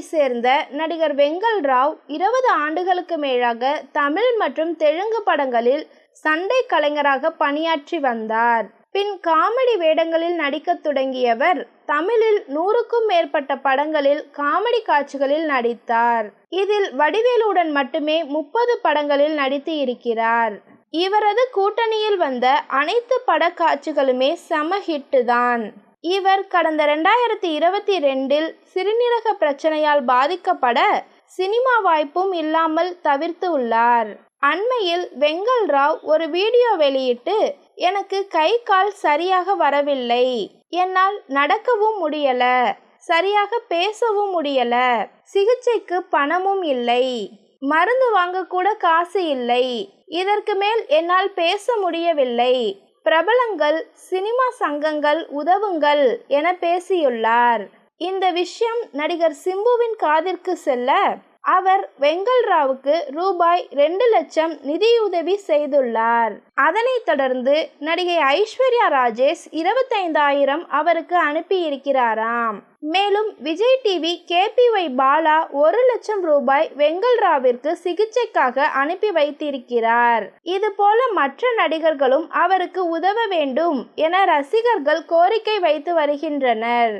சேர்ந்த நடிகர் வெங்கல் ராவ் இருபது ஆண்டுகளுக்கு மேலாக தமிழ் மற்றும் தெலுங்கு படங்களில் சண்டை கலைஞராக பணியாற்றி வந்தார். பின் காமெடி வேடங்களில் நடிக்கத் தொடங்கியவர் தமிழில் நூறுக்கும் மேற்பட்ட படங்களில் காமெடி காட்சிகளில் நடித்தார். இதில் வடிவேலுடன் மட்டுமே முப்பது படங்களில் நடித்து இருக்கிறார். இவரது கூட்டணியில் வந்த அனைத்து பட காட்சிகளுமே செம ஹிட்டு தான் இவர் கடந்த ரெண்டாயிரத்தி இருபத்தி ரெண்டில் சிறுநீரக பிரச்சனையால் பாதிக்கப்பட சினிமா வாய்ப்பும் இல்லாமல் தவிர்த்து உள்ளார். அண்மையில் வெங்கல் ராவ் ஒரு வீடியோ வெளியிட்டு எனக்கு கை கால் சரியாக வரவில்லை. என்னால் நடக்கவும் முடியல. சரியாக பேசவும் முடியல. சிகிச்சைக்கு பணமும் இல்லை. மருந்து வாங்க கூட காசு இல்லை. இதற்கு மேல் என்னால் பேச முடியவில்லை. பிரபலங்கள் சினிமா சங்கங்கள் உதவுங்கள் என பேசியுள்ளார். இந்த விஷயம் நடிகர் சிம்புவின் காதிற்கு செல்ல அவர் வெங்கல் ராவுக்கு ரூபாய் ரெண்டு லட்சம் நிதியுதவி செய்துள்ளார். அதனைத் தொடர்ந்து நடிகை ஐஸ்வர்யா ராஜேஷ் இருபத்தைந்தாயிரம் அவருக்கு அனுப்பியிருக்கிறாராம். மேலும் விஜய் டிவி கேபிஒய் பாலா ஒரு லட்சம் ரூபாய் வெங்கல் ராவிற்கு சிகிச்சைக்காக அனுப்பி வைத்திருக்கிறார். இது போல மற்ற நடிகர்களும் அவருக்கு உதவ வேண்டும் என ரசிகர்கள் கோரிக்கை வைத்து வருகின்றனர்.